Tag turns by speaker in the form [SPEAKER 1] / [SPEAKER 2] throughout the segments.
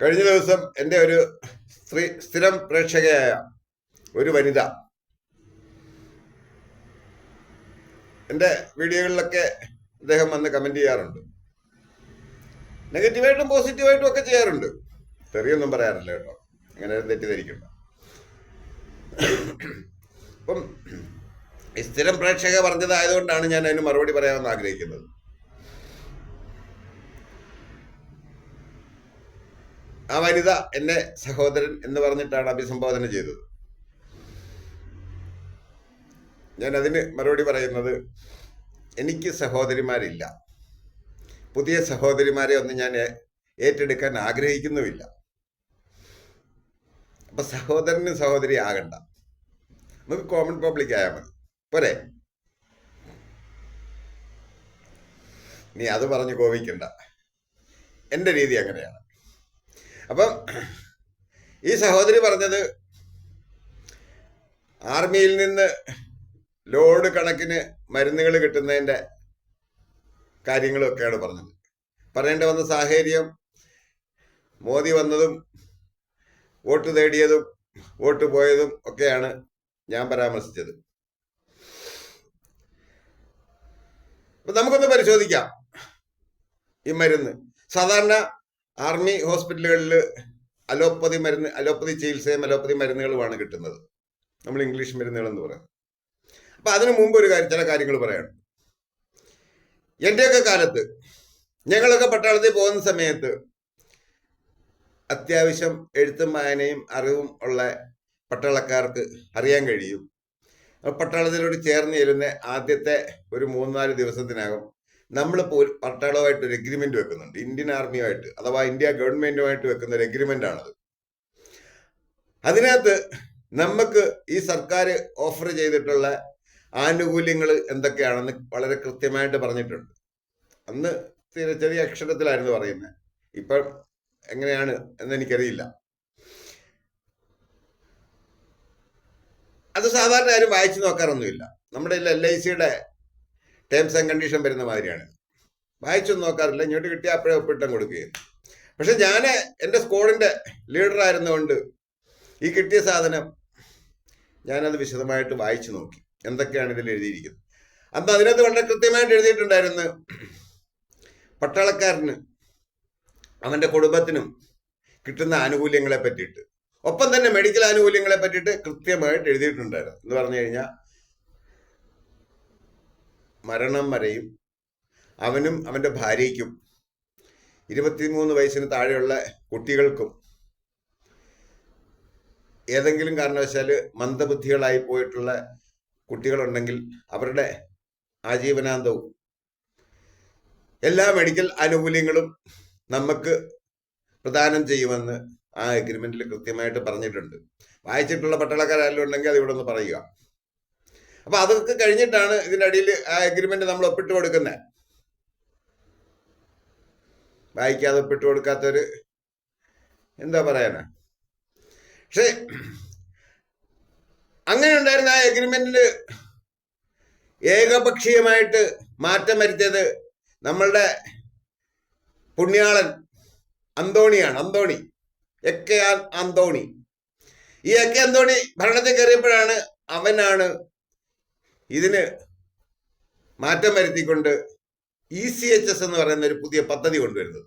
[SPEAKER 1] കഴിഞ്ഞ ദിവസം എന്റെ ഒരു സ്ത്രീ സ്ഥിരം പ്രേക്ഷകയായ ഒരു വനിത എന്റെ വീഡിയോകളിലൊക്കെ അദ്ദേഹം വന്ന് കമന്റ് ചെയ്യാറുണ്ട്. നെഗറ്റീവായിട്ടും പോസിറ്റീവായിട്ടും ഒക്കെ ചെയ്യാറുണ്ട്. തെറിയൊന്നും പറയാറില്ല കേട്ടോ. അങ്ങനെ തെറ്റിദ്ധരിക്കണ്ട. അപ്പം സ്ഥിരം പ്രേക്ഷക പറഞ്ഞതായതുകൊണ്ടാണ് ഞാൻ അതിന് മറുപടി പറയാമെന്ന് ആഗ്രഹിക്കുന്നത്. ആ വനിത എന്നെ സഹോദരൻ എന്ന് പറഞ്ഞിട്ടാണ് അഭിസംബോധന ചെയ്തത്. ഞാൻ അതിന് മറുപടി പറയുന്നത് എനിക്ക് സഹോദരിമാരില്ല. പുതിയ സഹോദരിമാരെ ഒന്നും ഞാൻ ഏറ്റെടുക്കാൻ ആഗ്രഹിക്കുന്നുമില്ല. അപ്പൊ സഹോദരനും സഹോദരി ആകണ്ട. നമുക്ക് കോമൺ പബ്ലിക് ആയാൽ മതി. പോരെ? നീ അത് പറഞ്ഞ് കോപിക്കണ്ട. എന്റെ രീതി അങ്ങനെയാണ്. അപ്പം ഈ സഹോദരി പറഞ്ഞത് ആർമിയിൽ നിന്ന് ലോഡ് കണക്കിന് മരുന്നുകൾ കിട്ടുന്നതിന്റെ കാര്യങ്ങളൊക്കെയാണ് പറഞ്ഞത്. പറയേണ്ടി വന്ന സാഹചര്യം മോദി വന്നതും വോട്ട് തേടിയതും വോട്ട് പോയതും ഒക്കെയാണ് ഞാൻ പരാമർശിച്ചത്. അപ്പൊ നമുക്കൊന്ന് പരിശോധിക്കാം ഈ മരുന്ന്. സാധാരണ ആർമി ഹോസ്പിറ്റലുകളിൽ അലോപ്പതി മരുന്ന് അലോപ്പതി ചികിത്സയും അലോപ്പതി മരുന്നുകളുമാണ് കിട്ടുന്നത്. നമ്മൾ ഇംഗ്ലീഷ് മരുന്നുകൾ എന്ന് പറയാം. അപ്പൊ അതിനു മുമ്പ് ഒരു കാര്യം ചില കാര്യങ്ങൾ പറയണം എന്റെയൊക്കെ കാലത്ത് ഞങ്ങളൊക്കെ പട്ടാളത്തിൽ പോകുന്ന സമയത്ത് അത്യാവശ്യം എഴുത്തും വായനയും അറിവും ഉള്ള പട്ടാളക്കാർക്ക് അറിയാൻ കഴിയും. പട്ടാളത്തിലോട് ചേർന്ന് ചെല്ലുന്ന ആദ്യത്തെ ഒരു മൂന്നാൽ ദിവസത്തിനകം ഒരു പട്ടാളവുമായിട്ട് ഒരു എഗ്രിമെന്റ് വെക്കുന്നുണ്ട്. ഇന്ത്യൻ ആർമിയുമായിട്ട് അഥവാ ഇന്ത്യ ഗവൺമെന്റുമായിട്ട് വെക്കുന്ന ഒരു എഗ്രിമെന്റ് ആണത്. അതിനകത്ത് നമുക്ക് ഈ സർക്കാർ ഓഫർ ചെയ്തിട്ടുള്ള ആനുകൂല്യങ്ങൾ എന്തൊക്കെയാണെന്ന് വളരെ കൃത്യമായിട്ട് പറഞ്ഞിട്ടുണ്ട്. അന്ന് ചെറിയ അക്ഷരത്തിലായിരുന്നു പറയുന്നത്. ഇപ്പം എങ്ങനെയാണ് എന്ന് എനിക്കറിയില്ല. അത് സാധാരണ ആരും വായിച്ചു നോക്കാറൊന്നുമില്ല. നമ്മുടെ എൽ ഐ സിയുടെ ടേംസ് ആൻഡ് കണ്ടീഷൻ വരുന്ന മാതിരിയാണ്. വായിച്ചൊന്നും നോക്കാറില്ല. ഇങ്ങോട്ട് കിട്ടിയ അപ്പോഴേ ഒപ്പിട്ടം കൊടുക്കുകയും പക്ഷെ ഞാൻ എന്റെ സ്ക്വാഡിന്റെ ലീഡർ ആയിരുന്നുകൊണ്ട് ഈ കിട്ടിയ സാധനം ഞാനത് വിശദമായിട്ട് വായിച്ചു നോക്കി. എന്തൊക്കെയാണ് ഇതിൽ എഴുതിയിരിക്കുന്നത്. അന്ന് അതിനകത്ത് വളരെ കൃത്യമായിട്ട് എഴുതിയിട്ടുണ്ടായിരുന്നു. പട്ടാളക്കാരന് അവന്റെ കുടുംബത്തിനും കിട്ടുന്ന ആനുകൂല്യങ്ങളെ പറ്റിയിട്ട്. ഒപ്പം തന്നെ മെഡിക്കൽ ആനുകൂല്യങ്ങളെ പറ്റിയിട്ട് കൃത്യമായിട്ട് എഴുതിയിട്ടുണ്ടായിരുന്നു. എന്ന് പറഞ്ഞു കഴിഞ്ഞാൽ മരണം വരെയും അവനും അവന്റെ ഭാര്യയ്ക്കും ഇരുപത്തിമൂന്ന് വയസ്സിന് താഴെയുള്ള കുട്ടികൾക്കും ഏതെങ്കിലും കാരണവശാൽ മന്ദബുദ്ധികളായി പോയിട്ടുള്ള കുട്ടികളുണ്ടെങ്കിൽ അവരുടെ ആജീവനാന്തവും എല്ലാ മെഡിക്കൽ ആനുകൂല്യങ്ങളും നമുക്ക് പ്രദാനം ചെയ്യുമെന്ന് ആ അഗ്രിമെന്റിൽ കൃത്യമായിട്ട് പറഞ്ഞിട്ടുണ്ട്. വായിച്ചിട്ടുള്ള പട്ടാളക്കാരെല്ലാം ഉണ്ടെങ്കിൽ അത് ഇവിടെ ഒന്ന് പറയുക. അപ്പൊ അതൊക്കെ കഴിഞ്ഞിട്ടാണ് ഇതിന്റെ അടിയിൽ ആ എഗ്രിമെന്റ് നമ്മൾ ഒപ്പിട്ട് കൊടുക്കുന്നത് വായിക്കാതെ ഒപ്പിട്ട് കൊടുക്കാത്തൊരു എന്താ പറയാനാ? പക്ഷെ അങ്ങനെ ഉണ്ടായിരുന്ന ആ എഗ്രിമെന്റിൽ ഏകപക്ഷീയമായിട്ട് മാറ്റം വരുത്തിയത് നമ്മളുടെ പുണ്യാളൻ അന്തോണിയാണ് അന്തോണി. എക്കെ അന്തോണി. ഈ എക്കെ അന്തോണി ഭരണത്തിൽ കയറിയപ്പോഴാണ് അവനാണ് ഇതിന് മാറ്റം വരുത്തിക്കൊണ്ട് ഇ സി എച്ച് എസ് എന്ന് പറയുന്ന ഒരു പുതിയ പദ്ധതി കൊണ്ടുവരുന്നത്.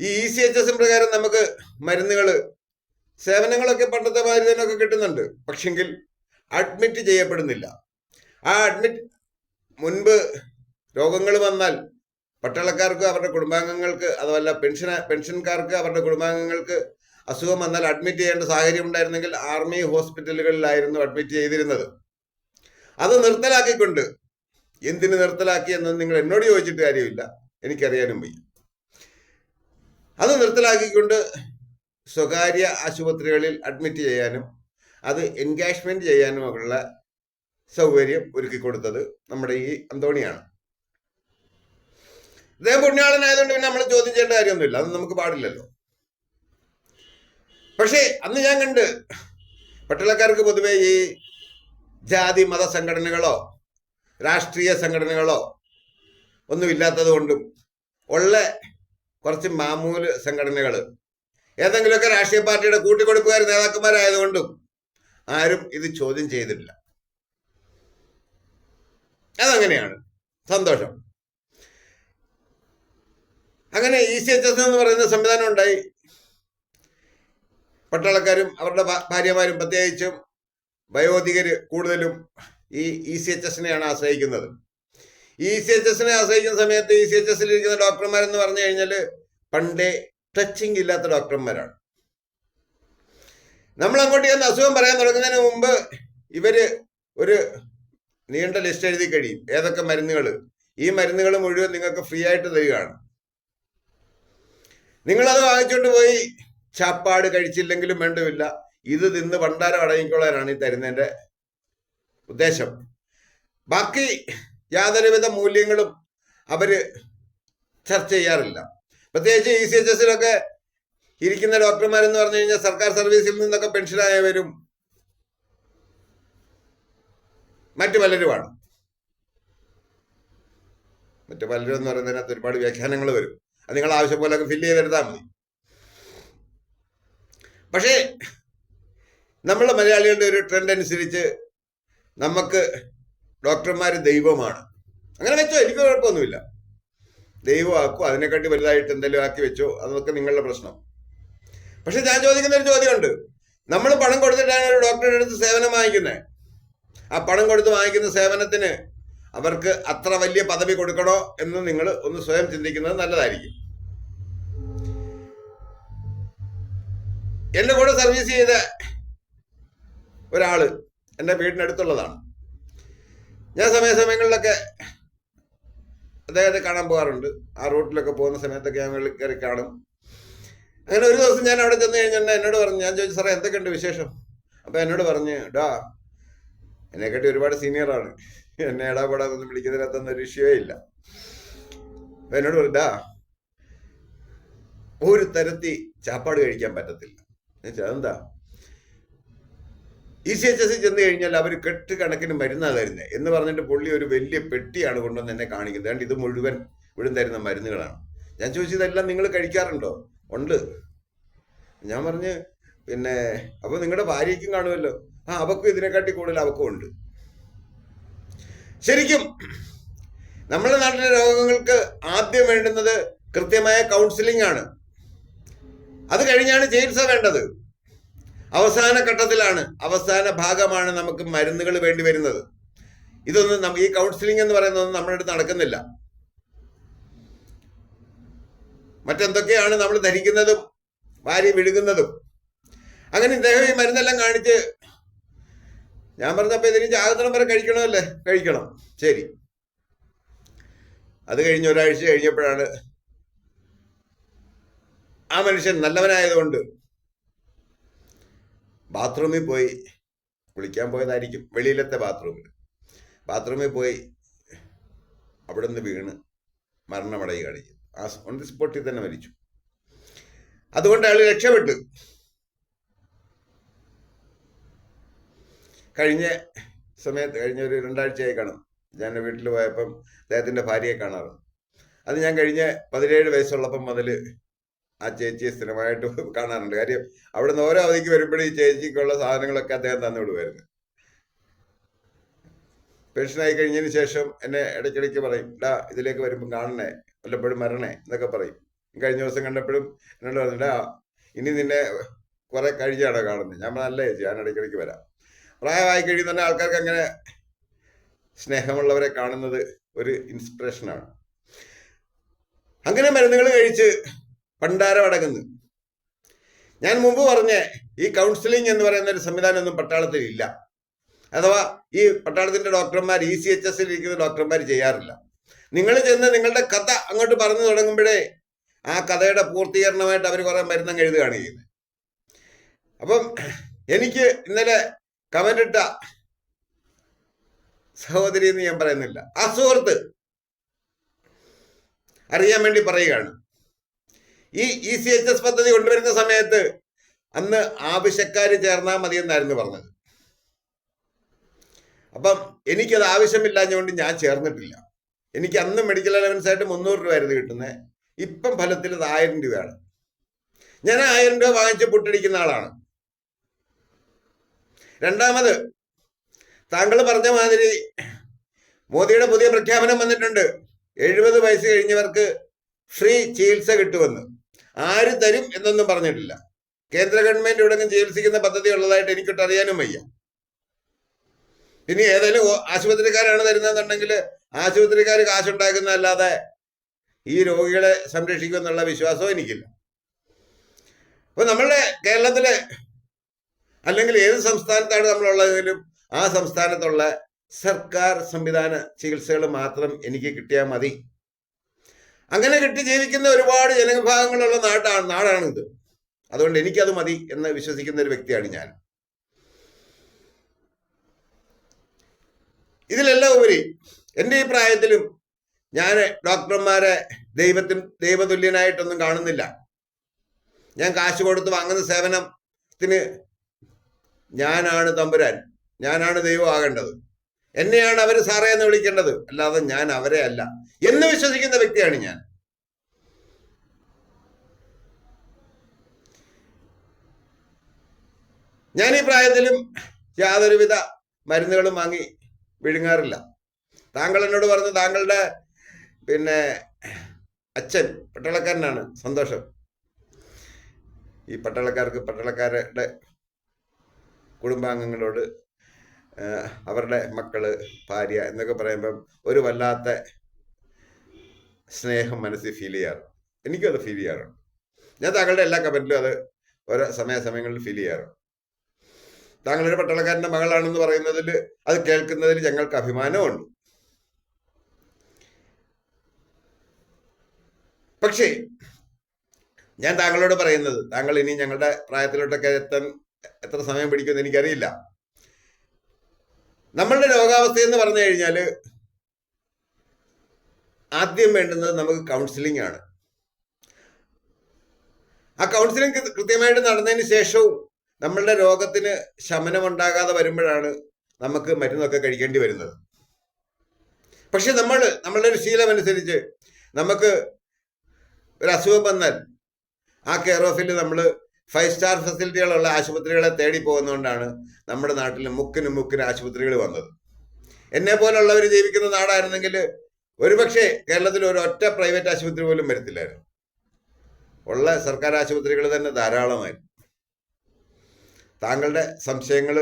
[SPEAKER 1] ഈ ഇ സി എച്ച് എസ് പ്രകാരം നമുക്ക് മരുന്നുകൾ സേവനങ്ങളൊക്കെ പണ്ടത്തെ മാതിരി തന്നെയൊക്കെ കിട്ടുന്നുണ്ട്. പക്ഷെങ്കിൽ അഡ്മിറ്റ് ചെയ്യപ്പെടുന്നില്ല. ആ അഡ്മിറ്റ് മുൻപ് രോഗങ്ങൾ വന്നാൽ പട്ടാളക്കാർക്ക് അവരുടെ കുടുംബാംഗങ്ങൾക്ക് അതുമല്ല പെൻഷൻ പെൻഷൻകാർക്ക് അവരുടെ കുടുംബാംഗങ്ങൾക്ക് അസുഖം വന്നാൽ അഡ്മിറ്റ് ചെയ്യേണ്ട സാഹചര്യം ഉണ്ടായിരുന്നെങ്കിൽ ആർമി ഹോസ്പിറ്റലുകളിലായിരുന്നു അഡ്മിറ്റ് ചെയ്തിരുന്നത്. അത് നിർത്തലാക്കിക്കൊണ്ട്. എന്തിന് നിർത്തലാക്കി എന്ന് നിങ്ങൾ എന്നോട് ചോദിച്ചിട്ട് കാര്യമില്ല. എനിക്കറിയാനും വയ്യ. അത് നിർത്തലാക്കിക്കൊണ്ട് സ്വകാര്യ ആശുപത്രികളിൽ അഡ്മിറ്റ് ചെയ്യാനും അത് എൻഗേജ്മെന്റ് ചെയ്യാനും ഉള്ള സൗകര്യം ഒരുക്കി കൊടുത്തത് നമ്മുടെ ഈ അന്തോണിയാണ്. ഇദ്ദേഹം പുണ്യാളനായതുകൊണ്ട് പിന്നെ നമ്മൾ ചോദ്യം ചെയ്യേണ്ട കാര്യമൊന്നുമില്ല. അത് നമുക്ക് പാടില്ലല്ലോ. പക്ഷേ അന്ന് ഞാൻ കണ്ട് പട്ടാളക്കാർക്ക് പൊതുവേ ഈ ജാതി മത സംഘടനകളോ രാഷ്ട്രീയ സംഘടനകളോ ഒന്നുമില്ലാത്തത് കൊണ്ടും ഉള്ള കുറച്ച് മാമൂൽ സംഘടനകൾ ഏതെങ്കിലുമൊക്കെ രാഷ്ട്രീയ പാർട്ടിയുടെ കൂട്ടിക്കൊടുപ്പുകാർ നേതാക്കന്മാരായതുകൊണ്ടും ആരും ഇത് ചോദ്യം ചെയ്തിട്ടില്ല. അതങ്ങനെയാണ്. സന്തോഷം. അങ്ങനെ ഇ സി എച്ച് എസ് എന്ന് പറയുന്ന സംവിധാനം ഉണ്ടായി. പട്ടാളക്കാരും അവരുടെ ഭാര്യമാരും പ്രത്യേകിച്ചും വയോധികര് കൂടുതലും ഈ ഇ സി എച്ച് എസിനെയാണ് ആശ്രയിക്കുന്നത്. ഇ സി എച്ച് എസിനെ ആശ്രയിക്കുന്ന സമയത്ത് ഇ സി എച്ച് എസിൽ ഇരിക്കുന്ന ഡോക്ടർമാരെന്ന് പറഞ്ഞു കഴിഞ്ഞാൽ പണ്ടേ ടച്ചിങ് ഇല്ലാത്ത ഡോക്ടർമാരാണ്. നമ്മൾ അങ്ങോട്ട് ചെന്ന് അസുഖം പറയാൻ തുടങ്ങുന്നതിന് മുമ്പ് ഇവർ ഒരു നീണ്ട ലിസ്റ്റ് എഴുതി കഴിയും. ഏതൊക്കെ മരുന്നുകൾ ഈ മരുന്നുകൾ മുഴുവൻ നിങ്ങൾക്ക് ഫ്രീ ആയിട്ട് തരികയാണ്. നിങ്ങളത് വാങ്ങിച്ചുകൊണ്ട് പോയി ചാപ്പാട് കഴിച്ചില്ലെങ്കിലും വേണ്ടമില്ല. ഇത് തിന്ന് ഭണ്ഡാരം അടങ്ങിക്കൊള്ളാനാണ് ഈ തരുന്നതിന്റെ ഉദ്ദേശം. ബാക്കി യാതൊരുവിധ മൂല്യങ്ങളും അവർ ചർച്ച ചെയ്യാറില്ല. പ്രത്യേകിച്ച് ഇ സി എച്ച് എസിലൊക്കെ ഇരിക്കുന്ന ഡോക്ടർമാരെന്ന് പറഞ്ഞു കഴിഞ്ഞാൽ സർക്കാർ സർവീസിൽ നിന്നൊക്കെ പെൻഷനായവരും മറ്റു പലരുമാണ്. മറ്റു പലരും എന്ന് പറയുന്നതിനകത്ത് ഒരുപാട് വ്യാഖ്യാനങ്ങൾ വരും. അത് നിങ്ങൾ ആവശ്യം പോലെ ഫില്ല് ചെയ്തെടുത്താൽ മതി. പക്ഷേ നമ്മളെ മലയാളികളുടെ ഒരു ട്രെൻഡ് അനുസരിച്ച് നമുക്ക് ഡോക്ടർമാർ ദൈവമാണ്. അങ്ങനെ വെച്ചോ എനിക്ക് കുഴപ്പമൊന്നുമില്ല. ദൈവമാക്കോ അതിനെക്കാട്ടി വലുതായിട്ട് എന്തെങ്കിലും ആക്കി വെച്ചോ അതൊക്കെ നിങ്ങളുടെ പ്രശ്നം. പക്ഷെ ഞാൻ ചോദിക്കുന്ന ഒരു ചോദ്യമുണ്ട്. നമ്മൾ പണം കൊടുത്തിട്ടാണ് ഒരു ഡോക്ടറുടെ അടുത്ത് സേവനം വാങ്ങിക്കുന്നത് ആ പണം കൊടുത്ത് വാങ്ങിക്കുന്ന സേവനത്തിന് അവർക്ക് അത്ര വലിയ പദവി കൊടുക്കണോ എന്ന് നിങ്ങൾ ഒന്ന് സ്വയം ചിന്തിക്കുന്നത് നല്ലതായിരിക്കും. എന്റെ കൂടെ സർവീസ് ചെയ്ത ഒരാൾ എന്റെ വീടിനടുത്തുള്ളതാണ്. ഞാൻ സമയസമയങ്ങളിലൊക്കെ അദ്ദേഹത്തെ കാണാൻ പോകാറുണ്ട്. ആ റൂട്ടിലൊക്കെ പോകുന്ന സമയത്തൊക്കെ ഞാൻ വെള്ളി കയറി കാണും. അങ്ങനെ ഒരു ദിവസം ഞാൻ അവിടെ ചെന്ന് കഴിഞ്ഞാൽ എന്നോട് പറഞ്ഞു ഞാൻ ചോദിച്ചു സാറേ എന്തൊക്കെയുണ്ട് വിശേഷം? അപ്പം എന്നോട് പറഞ്ഞ് ഡാ എന്നെക്കാട്ടി ഒരുപാട് സീനിയറാണ് എന്നെ ഇടാപെടാതൊന്നും വിളിക്കുന്നതിനകത്തൊന്നും ഒരു വിഷയമേ ഇല്ല. അപ്പം എന്നോട് പറഞ്ഞു ഡാ ഒരു തരത്തി ചാപ്പാട് കഴിക്കാൻ പറ്റത്തില്ല. എന്നുവെച്ചാൽ അതെന്താ? ഇ സി എച്ച് എസ് ചെന്ന് കഴിഞ്ഞാൽ അവർ കെട്ട് കണക്കിന് മരുന്നാണ് തരുന്നത് എന്ന് പറഞ്ഞിട്ട് പുള്ളി ഒരു വലിയ പെട്ടിയാണ് കൊണ്ടുവന്ന് എന്നെ കാണിക്കുന്നത്. അതുകൊണ്ട് ഇത് മുഴുവൻ ഇവിടും തരുന്ന മരുന്നുകളാണ്. ഞാൻ ചോദിച്ചു ഇതെല്ലാം നിങ്ങൾ കഴിക്കാറുണ്ടോ? ഉണ്ട്. ഞാൻ പറഞ്ഞ് പിന്നെ അപ്പൊ നിങ്ങളുടെ ഭാര്യയ്ക്കും കാണുമല്ലോ. ആ അവക്കും ഇതിനെക്കാട്ടി കൂടുതൽ അവക്കും ഉണ്ട്. ശരിക്കും നമ്മുടെ നാട്ടിലെ രോഗങ്ങൾക്ക് ആദ്യം വേണ്ടുന്നത് കൃത്യമായ കൗൺസിലിംഗ് ആണ്. അത് കഴിഞ്ഞാണ് ചികിത്സ വേണ്ടത്. അവസാന ഘട്ടത്തിലാണ് അവസാന ഭാഗമാണ് നമുക്ക് മരുന്നുകൾ വേണ്ടി വരുന്നത്. ഇതൊന്നും ഈ കൗൺസിലിംഗ് എന്ന് പറയുന്നതൊന്നും നമ്മുടെ അടുത്ത് നടക്കുന്നില്ല. മറ്റെന്തൊക്കെയാണ് നമ്മൾ ധരിക്കുന്നതും വാരി വിഴുകുന്നതും അങ്ങനെ ഇദ്ദേഹം ഈ മരുന്നെല്ലാം കാണിച്ച് ഞാൻ പറഞ്ഞപ്പോൾ ഇതിന് ജാഗ്രതം വരെ കഴിക്കണമല്ലേ? കഴിക്കണം. ശരി. അത് കഴിഞ്ഞ് ഒരാഴ്ച കഴിഞ്ഞപ്പോഴാണ് ആ മനുഷ്യൻ നല്ലവനായതുകൊണ്ട് ബാത്റൂമിൽ പോയി കുളിക്കാൻ പോയതായിരിക്കും വെളിയിലത്തെ ബാത്റൂമിൽ ബാത്റൂമിൽ പോയി അവിടെ നിന്ന് വീണ് മരണമടയുകയാണ് ചെയ്തത്. ആ ഓൺ ദി സ്പോട്ടിൽ തന്നെ മരിച്ചു. അതുകൊണ്ട് അയാൾ രക്ഷപ്പെട്ടു. കഴിഞ്ഞ സമയത്ത് കഴിഞ്ഞ ഒരു രണ്ടാഴ്ചയായി കാണും. ഞാൻ വീട്ടിൽ പോയപ്പം അദ്ദേഹത്തിന്റെ ഭാര്യയെ കാണാറ് അത് ഞാൻ കഴിഞ്ഞ പതിനേഴ് വയസ്സുള്ളപ്പം മുതൽ ആ ചേച്ചിയെ സ്ഥിരമായിട്ട് കാണാറുണ്ട്. കാര്യം അവിടെ നിന്ന് ഓരോ അവധിക്ക് വരുമ്പോഴും ഈ ചേച്ചിക്കുള്ള സാധനങ്ങളൊക്കെ അദ്ദേഹം തന്നു വിടുമായിരുന്നു പെൻഷനായി കഴിഞ്ഞതിന് ശേഷം എന്നെ ഇടയ്ക്കിടയ്ക്ക് പറയും ഡാ ഇതിലേക്ക് വരുമ്പോൾ കാണണേ വല്ലപ്പോഴും മരണേ എന്നൊക്കെ പറയും. കഴിഞ്ഞ ദിവസം കണ്ടപ്പോഴും എന്നോട് പറഞ്ഞു ഇനി നിന്നെ കുറെ കഴിഞ്ഞാണോ കാണുന്നത്? ഞാൻ നല്ല ചേച്ചി ഞാൻ ഇടയ്ക്കിടയ്ക്ക് വരാം. പ്രായമായി കഴിയുന്ന ആൾക്കാർക്ക് അങ്ങനെ സ്നേഹമുള്ളവരെ കാണുന്നത് ഒരു ഇൻസ്പിറേഷനാണ്. അങ്ങനെ മരുന്നുകൾ കഴിച്ച് പണ്ടാരം അടങ്ങുന്നു. ഞാൻ മുമ്പ് പറഞ്ഞ ഈ കൗൺസിലിംഗ് എന്ന് പറയുന്ന ഒരു സംവിധാനമൊന്നും പട്ടാളത്തിൽ ഇല്ല. അഥവാ ഈ പട്ടാളത്തിന്റെ ഡോക്ടർമാർ ഇ സി എച്ച് എസിൽ ഇരിക്കുന്ന ഡോക്ടർമാർ ചെയ്യാറില്ല. നിങ്ങൾ ചെന്ന് നിങ്ങളുടെ കഥ അങ്ങോട്ട് പറഞ്ഞു തുടങ്ങുമ്പോഴേ ആ കഥയുടെ പൂർത്തീകരണമായിട്ട് അവർ കുറെ മരുന്നങ്ങ് എഴുതുകയാണ് ചെയ്യുന്നത് അപ്പം എനിക്ക് ഇന്നലെ കമന്റ് ഇട്ട സഹോദരി എന്ന് ഞാൻ പറയുന്നില്ല. ആ സുഹൃത്ത് അറിയാൻ വേണ്ടി പറയുകയാണ്. ഈ ഇ സി എച്ച് എസ് പദ്ധതി കൊണ്ടുവരുന്ന സമയത്ത് അന്ന് ആവശ്യക്കാർ ചേർന്നാൽ മതി എന്നായിരുന്നു പറഞ്ഞത്. അപ്പം എനിക്കത് ആവശ്യമില്ലാഞ്ഞുകൊണ്ട് ഞാൻ ചേർന്നിട്ടില്ല. എനിക്ക് അന്ന് മെഡിക്കൽ അലവൻസ് ആയിട്ട് മുന്നൂറ് രൂപ ആയിരുന്നു കിട്ടുന്നത് ഇപ്പം ഫലത്തിൽ അത് ആയിരം രൂപയാണ്. ഞാൻ ആയിരം രൂപ വാങ്ങിച്ച് പൊട്ടിടിക്കുന്ന ആളാണ്. രണ്ടാമത് താങ്കൾ പറഞ്ഞ മാതിരി മോദിയുടെ പുതിയ പ്രഖ്യാപനം വന്നിട്ടുണ്ട്. എഴുപത് വയസ്സ് കഴിഞ്ഞവർക്ക് ഫ്രീ ചികിത്സ കിട്ടുമെന്ന്. ആര് തരും എന്നൊന്നും പറഞ്ഞിട്ടില്ല. കേന്ദ്ര ഗവൺമെന്റ് ഇവിടെ ചികിത്സിക്കുന്ന പദ്ധതി ഉള്ളതായിട്ട് എനിക്കിട്ട് അറിയാനും വയ്യ. ഇനി ഏതെങ്കിലും ഓ- ആശുപത്രിക്കാരാണ് തരുന്നതെന്നുണ്ടെങ്കിൽ ആശുപത്രിക്കാർ കാശുണ്ടാക്കുന്നതല്ലാതെ ഈ രോഗികളെ സംരക്ഷിക്കുമെന്നുള്ള വിശ്വാസവും എനിക്കില്ല. അപ്പൊ നമ്മളുടെ കേരളത്തിലെ അല്ലെങ്കിൽ ഏത് സംസ്ഥാനത്താണ് നമ്മളുള്ളതെങ്കിലും ആ സംസ്ഥാനത്തുള്ള സർക്കാർ സംവിധാന ചികിത്സകൾ മാത്രം എനിക്ക് കിട്ടിയാൽ മതി. അങ്ങനെ കിട്ടി ജീവിക്കുന്ന ഒരുപാട് ജനവിഭാഗങ്ങളുള്ള നാട്ടാണ് ഇത് അതുകൊണ്ട് എനിക്കത് മതി എന്ന് വിശ്വസിക്കുന്ന ഒരു വ്യക്തിയാണ് ഞാൻ. ഇതിലെല്ലാം ഉപരി എന്റെ ഈ പ്രായത്തിലും ഞാൻ ഡോക്ടർമാരെ ദൈവത്തിന് ദൈവതുല്യനായിട്ടൊന്നും കാണുന്നില്ല. ഞാൻ കാശ് കൊടുത്ത് വാങ്ങുന്ന സേവനത്തിന് ഞാനാണ് തമ്പുരാൻ. ഞാനാണ് ദൈവം ആകേണ്ടത് എന്നെയാണ് അവർ സാറേ എന്ന് വിളിക്കേണ്ടത്. അല്ലാതെ ഞാൻ അവരെ അല്ല. എന്ന് വിശ്വസിക്കുന്ന വ്യക്തിയാണ് ഞാൻ. ഞാൻ ഈ പ്രായത്തിലും യാതൊരുവിധ മരുന്നുകളും വാങ്ങി വിഴുങ്ങാറില്ല. താങ്കൾ എന്നോട് പറഞ്ഞു താങ്കളുടെ പിന്നെ അച്ഛൻ പട്ടാളക്കാരനാണ് സന്തോഷം. ഈ പട്ടാളക്കാർക്ക് പട്ടാളക്കാരുടെ കുടുംബാംഗങ്ങളോട് അവരുടെ മക്കൾ ഭാര്യ എന്നൊക്കെ പറയുമ്പം ഒരു വല്ലാത്ത സ്നേഹം മനസ്സിൽ ഫീൽ ചെയ്യാറുണ്ട്. എനിക്കും അത് ഫീൽ ചെയ്യാറുണ്ട്. ഞാൻ താങ്കളുടെ എല്ലാ കമന്റിലും അത് ഓരോ സമയാസമയങ്ങളിൽ ഫീൽ ചെയ്യാറുണ്ട്. താങ്കളൊരു പട്ടാളക്കാരന്റെ മകളാണെന്ന് പറയുന്നതിൽ അത് കേൾക്കുന്നതിൽ ഞങ്ങൾക്ക് അഭിമാനമുണ്ട്. പക്ഷേ ഞാൻ താങ്കളോട് പറയുന്നത് താങ്കൾ ഇനി ഞങ്ങളുടെ പ്രായത്തിലോട്ടൊക്കെ എത്താൻ എത്ര സമയം പിടിക്കുമെന്ന് എനിക്കറിയില്ല. നമ്മളുടെ രോഗാവസ്ഥ എന്ന് പറഞ്ഞു കഴിഞ്ഞാൽ ആദ്യം വേണ്ടുന്നത് നമുക്ക് കൗൺസിലിംഗ് ആണ്. ആ കൗൺസിലിംഗ് കൃത്യമായിട്ട് നടന്നതിന് ശേഷവും നമ്മളുടെ രോഗത്തിന് ശമനമുണ്ടാകാതെ വരുമ്പോഴാണ് നമുക്ക് മരുന്നൊക്കെ കഴിക്കേണ്ടി വരുന്നത്. പക്ഷെ നമ്മൾ നമ്മളുടെ ഒരു ശീലം അനുസരിച്ച് നമുക്ക് ഒരു അസുഖം വന്നാൽ ആ കെയർ ഓഫിൽ നമ്മൾ ഫൈവ് സ്റ്റാർ ഫെസിലിറ്റികളുള്ള ആശുപത്രികളെ തേടി പോകുന്നതുകൊണ്ടാണ് നമ്മുടെ നാട്ടിൽ മുക്കിന് മുക്കിന് ആശുപത്രികൾ വന്നത്. എന്നെ പോലുള്ളവർ ജീവിക്കുന്ന നാടായിരുന്നെങ്കിൽ ഒരുപക്ഷെ കേരളത്തിൽ ഒരു ഒറ്റ പ്രൈവറ്റ് ആശുപത്രി പോലും വരത്തില്ലായിരുന്നു. ഉള്ള സർക്കാർ ആശുപത്രികൾ തന്നെ ധാരാളമായിരുന്നു താങ്കളുടെ സംശയങ്ങൾ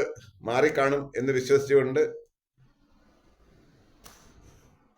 [SPEAKER 1] മാറിക്കാണും എന്ന് വിശ്വസിച്ചുകൊണ്ട്